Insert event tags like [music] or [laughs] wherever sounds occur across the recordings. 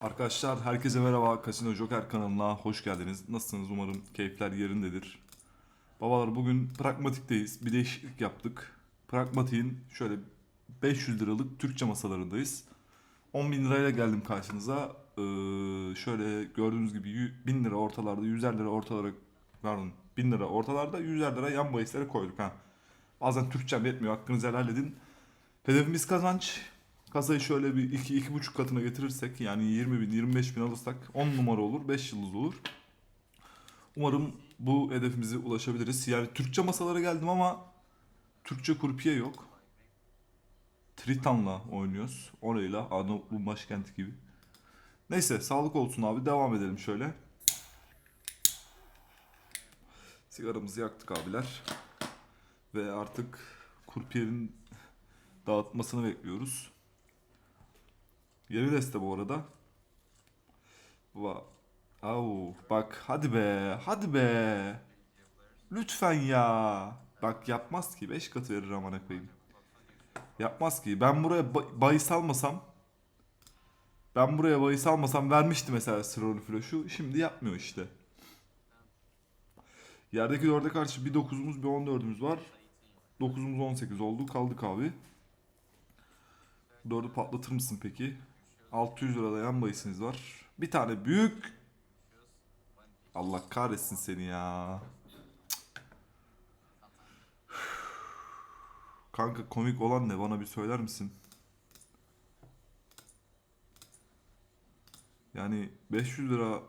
Arkadaşlar herkese merhaba. Casino Joker kanalına hoş geldiniz. Nasılsınız? Umarım keyifler yerindedir. Babalar bugün pragmatikteyiz. Bir değişiklik yaptık. Pragmatik'in şöyle 500 liralık Türkçe masalarındayız. 10 bin lirayla geldim karşınıza. Ee, şöyle gördüğünüz gibi yü- 1000 lira ortalarda, 100'er lira ortalara pardon 1000 lira ortalarda, 100'er lira yan bahislere koyduk ha. Bazen Türkçem yetmiyor. Hakkınızı helal edin. Hedefimiz kazanç. Kasayı şöyle bir 2 iki, buçuk katına getirirsek yani 20 bin 25 bin alırsak 10 numara olur 5 yıldız olur. Umarım bu hedefimize ulaşabiliriz. Yani Türkçe masalara geldim ama Türkçe kurpiye yok. Triton'la oynuyoruz. Orayla Arnavutluğun başkenti gibi. Neyse sağlık olsun abi devam edelim şöyle. Sigaramızı yaktık abiler. Ve artık kurpiyerin dağıtmasını bekliyoruz. Yeni deste bu arada. Va Au, bak hadi be, hadi be. Lütfen ya. Bak yapmaz ki 5 katı verir amına koyayım. Yapmaz ki. Ben buraya ba- bahis almasam ben buraya bahis almasam vermişti mesela Siroli Flash'u. Şimdi yapmıyor işte. Yerdeki 4'e karşı bir 9'umuz bir 14'ümüz var. 9'umuz 18 oldu. Kaldık abi. 4'ü patlatır mısın peki? 600 lirada yan bahisiniz var. Bir tane büyük. Allah kahretsin seni ya. Kanka komik olan ne? Bana bir söyler misin? Yani 500 lira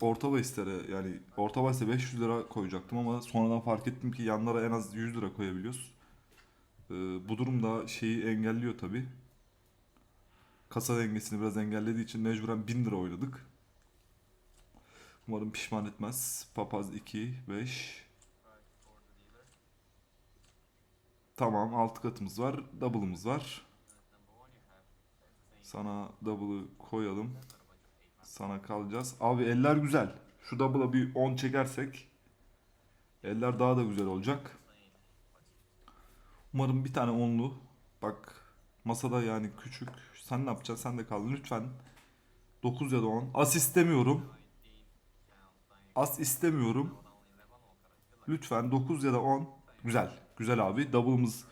orta bahislere yani orta bahise 500 lira koyacaktım ama sonradan fark ettim ki yanlara en az 100 lira koyabiliyoruz. Ee, bu durum da şeyi engelliyor tabi. Kasa dengesini biraz engellediği için mecburen 1000 lira oynadık. Umarım pişman etmez. Papaz 2, 5. Tamam 6 katımız var. Double'ımız var. Sana double'ı koyalım. Sana kalacağız. Abi eller güzel. Şu double'a bir 10 çekersek eller daha da güzel olacak. Umarım bir tane onlu. Bak masada yani küçük. Sen ne yapacaksın? Sen de kal lütfen. 9 ya da 10. As istemiyorum. As istemiyorum. Lütfen 9 ya da 10. Güzel. Güzel abi. Double'ımız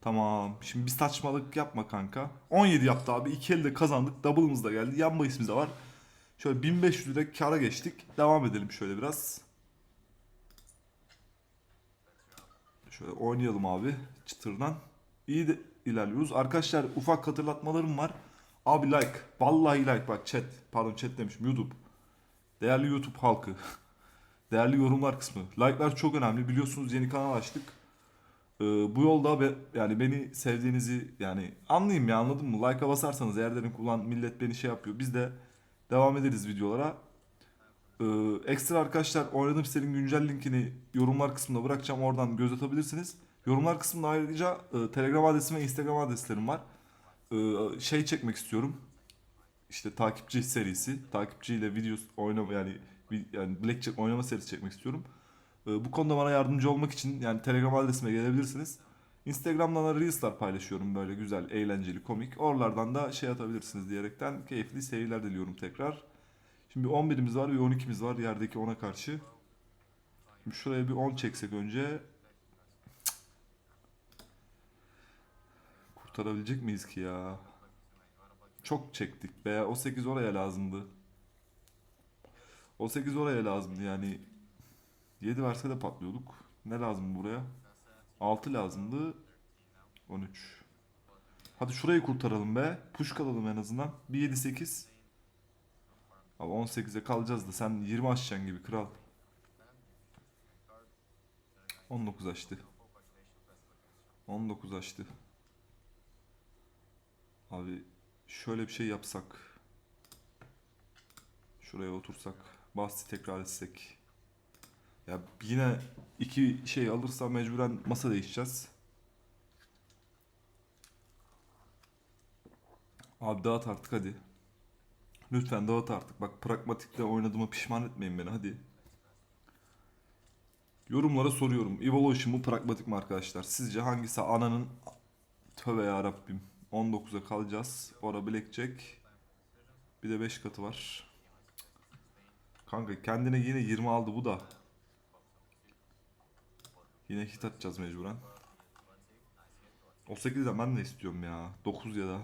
Tamam. Şimdi bir saçmalık yapma kanka. 17 yaptı abi. İki elde kazandık. Double'ımız da geldi. Yan bahisimiz de var. Şöyle 1500 lira kara geçtik. Devam edelim şöyle biraz. Şöyle oynayalım abi çıtırdan. İyi de ilerliyoruz. Arkadaşlar ufak hatırlatmalarım var. Abi like. Vallahi like bak chat. Pardon chat demişim YouTube. Değerli YouTube halkı. [laughs] Değerli yorumlar kısmı. Like'lar çok önemli. Biliyorsunuz yeni kanal açtık. Ee, bu yolda be, yani beni sevdiğinizi yani anlayayım ya anladın mı? Like'a basarsanız eğer dedim ki ulan millet beni şey yapıyor. Biz de devam ederiz videolara. Ee, ekstra arkadaşlar oynadığım sitenin güncel linkini yorumlar kısmında bırakacağım. Oradan göz atabilirsiniz. Yorumlar kısmında ayrıca e, Telegram adresim ve Instagram adreslerim var. Ee, şey çekmek istiyorum. İşte takipçi serisi. Takipçiyle video oynama yani yani Blackjack oynama serisi çekmek istiyorum. Ee, bu konuda bana yardımcı olmak için yani Telegram adresime gelebilirsiniz. Instagram'dan da Reels'lar paylaşıyorum böyle güzel, eğlenceli, komik. Oralardan da şey atabilirsiniz diyerekten keyifli seyirler diliyorum tekrar. Şimdi 11'imiz var ve 12'miz var yerdeki 10'a karşı. Şimdi şuraya bir 10 çeksek önce. Kurtarabilecek miyiz ki ya? Çok çektik be. O 8 oraya lazımdı. O 8 oraya lazımdı yani. 7 verse de patlıyorduk. Ne lazım buraya? 6 lazımdı. 13. Hadi şurayı kurtaralım be. Push kalalım en azından. Bir 7 8. Abi 18'e kalacağız da sen 20 aşacaksın gibi kral. 19 açtı. 19 açtı. Abi şöyle bir şey yapsak. Şuraya otursak. Bahsi tekrar etsek. Ya yine iki şey alırsa mecburen masa değişeceğiz. Abi dağıt artık hadi. Lütfen dağıt artık. Bak pragmatikte oynadığıma pişman etmeyin beni hadi. Yorumlara soruyorum. Evolution mu pragmatik mi arkadaşlar? Sizce hangisi ananın... Tövbe ya Rabbim. 19'a kalacağız. Ora Blackjack. Bir de 5 katı var. Kanka kendine yine 20 aldı bu da. Yine hit atacağız mecburen. O 8'den ben de istiyorum ya. 9 ya da.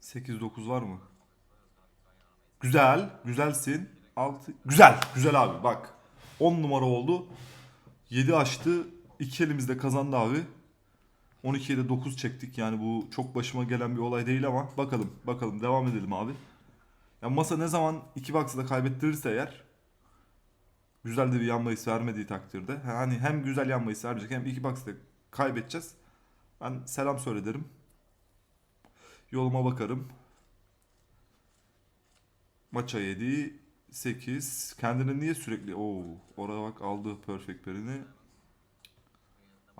8-9 var mı? Güzel. Güzelsin. 6. Güzel. Güzel abi bak. 10 numara oldu. 7 açtı. 2 elimizde kazandı abi. 12'ye de 9 çektik. Yani bu çok başıma gelen bir olay değil ama bakalım. Bakalım devam edelim abi. Ya masa ne zaman 2 box'ı da kaybettirirse eğer güzel de bir yan bahis vermediği takdirde hani hem güzel yan bahis verecek hem 2 box'ı da kaybedeceğiz. Ben selam söylerim. Yoluma bakarım. Maça 7 8 kendini niye sürekli Oo oraya bak aldı perfect perini.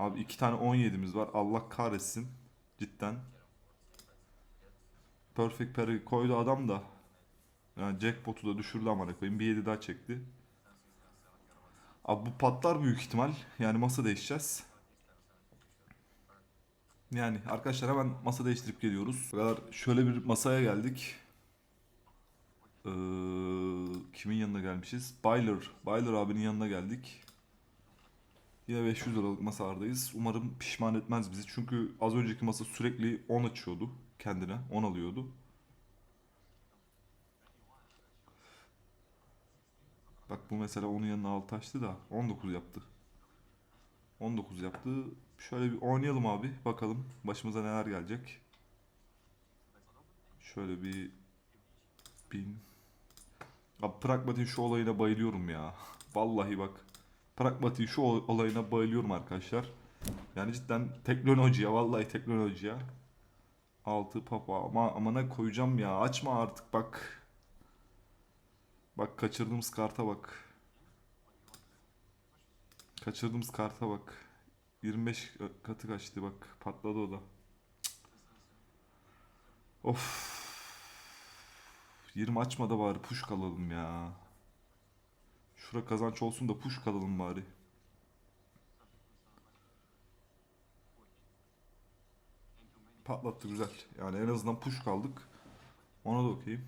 Abi iki tane 17'miz var. Allah kahretsin. Cidden. Perfect peri koydu adam da. Yani jackpot'u da düşürdü amına koyayım. Bir 7 daha çekti. Abi bu patlar büyük ihtimal. Yani masa değişeceğiz. Yani arkadaşlar hemen masa değiştirip geliyoruz. Bu kadar şöyle bir masaya geldik. Ee, kimin yanına gelmişiz? Byler. Byler abinin yanına geldik. Yine 500 liralık masalardayız. Umarım pişman etmez bizi. Çünkü az önceki masa sürekli 10 açıyordu kendine. 10 alıyordu. Bak bu mesela onun yanına 6 açtı da 19 yaptı. 19 yaptı. Şöyle bir oynayalım abi. Bakalım başımıza neler gelecek. Şöyle bir bin. Abi pragmatik şu olayına bayılıyorum ya. Vallahi bak. Pragmatik şu ol- olayına bayılıyorum arkadaşlar. Yani cidden teknolojiye vallahi teknolojiye. Altı papa ama amana koyacağım ya. Açma artık bak. Bak kaçırdığımız karta bak. Kaçırdığımız karta bak. 25 katı kaçtı bak. Patladı o da. Of. 20 açma da bari push kalalım ya. Şura kazanç olsun da push kalalım bari. Patlattı güzel. Yani en azından push kaldık. Ona da okeyim.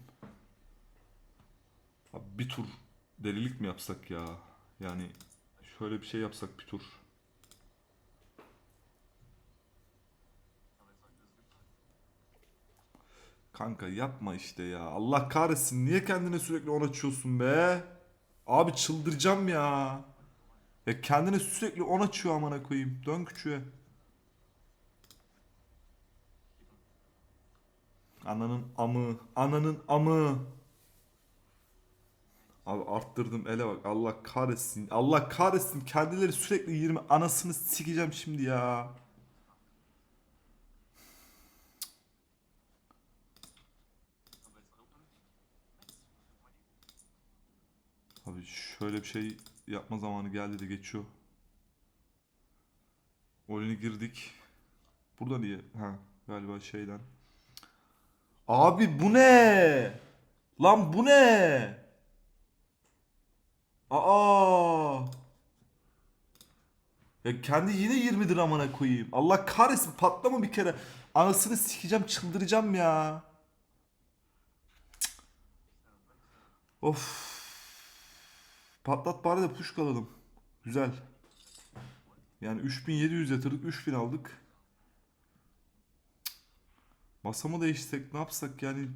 Abi bir tur delilik mi yapsak ya? Yani şöyle bir şey yapsak bir tur. Kanka yapma işte ya. Allah kahretsin. Niye kendine sürekli on açıyorsun be? Abi çıldıracağım ya. Ya kendine sürekli on açıyor amına koyayım. Dön küçüğe. Ananın amı. Ananın amı. Abi arttırdım ele bak. Allah kahretsin. Allah kahretsin. Kendileri sürekli 20 anasını sikeceğim şimdi ya. Abi şöyle bir şey yapma zamanı geldi de geçiyor. Oyunu girdik. Burada niye? Ha galiba şeyden. Abi bu ne? Lan bu ne? Aa! Ya kendi yine 20 lira amına koyayım. Allah kahretsin patlama bir kere. Anasını sikeceğim çıldıracağım ya. Of. Patlat bari de push kalalım. Güzel. Yani 3700 yatırdık 3000 aldık. Cık. Masa mı değişsek ne yapsak yani.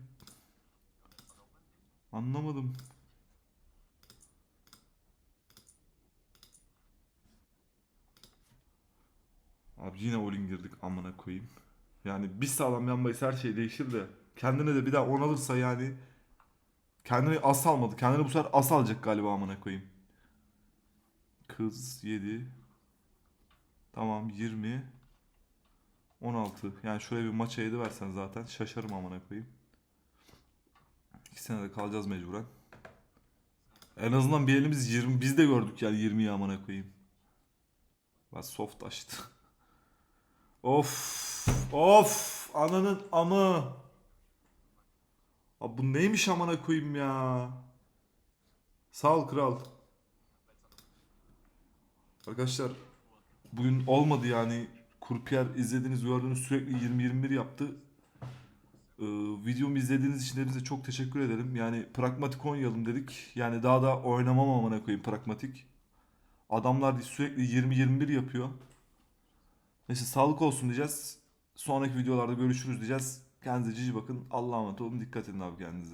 Anlamadım. Abi yine all-in girdik amına koyayım. Yani bir sağlam yan bahis her şey değişir de kendine de bir daha 10 alırsa yani kendini as almadı. Kendini bu sefer as alacak galiba amına koyayım. Kız 7 Tamam 20 16 Yani şöyle bir maça 7 versen zaten şaşarım amına koyayım. 2 sene de kalacağız mecburen. En azından bir elimiz 20 biz de gördük yani 20'yi amına koyayım. Bak soft açtı. [laughs] Of of ananın amı. Abi bu neymiş amına koyayım ya. Sağ ol kral. Arkadaşlar bugün olmadı yani Kurpiyer izlediğiniz gördüğünüz sürekli 20-21 yaptı. Ee, videomu izlediğiniz için hepinize çok teşekkür ederim. Yani pragmatik oynayalım dedik. Yani daha da oynamam amına koyayım pragmatik. Adamlar sürekli 20-21 yapıyor. Neyse sağlık olsun diyeceğiz. Sonraki videolarda görüşürüz diyeceğiz. Kendinize cici bakın. Allah'a emanet olun. Dikkat edin abi kendinize.